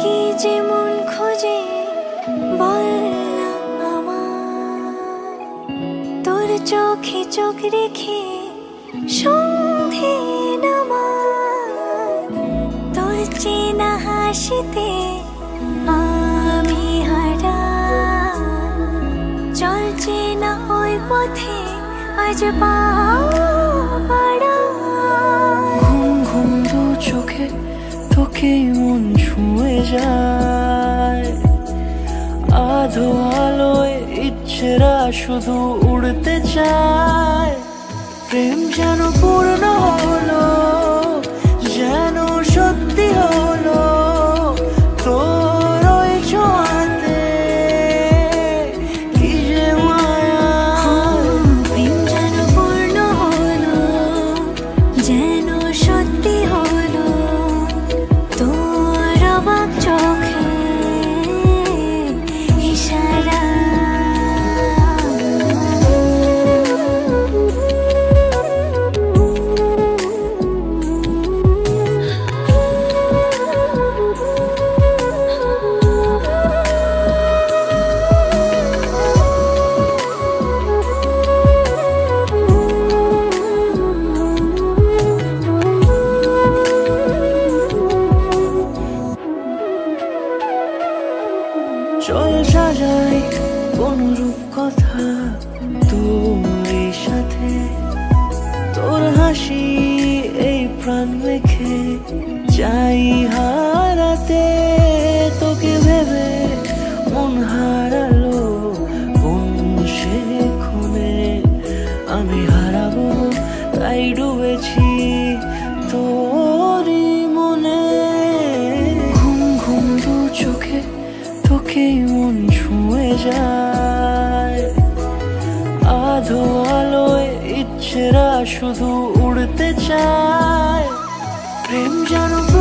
কি যে মন খোঁজে বল তোর চোখে চোখ রেখে সন্ধে নামা তোর চেনা হাসিতে আমি হারা চল চেনা ওই পথে আজ পাড়া ঘুম ঘুম দু চোখে তোকেই মন ছুঁয়ে যায়। আধো আলোয় ইচ্ছেরা শুধু উড়তে চায়। প্রেম যেন পূর্ণ হলো সাজাই কোন রূপ কথা তোর সাথে। তোর হাসি এই প্রাণ রেখে যাই হারাতে যায়। আধো আলোয় ইচ্ছেরা শুধু উড়তে চায়। প্রেম হলো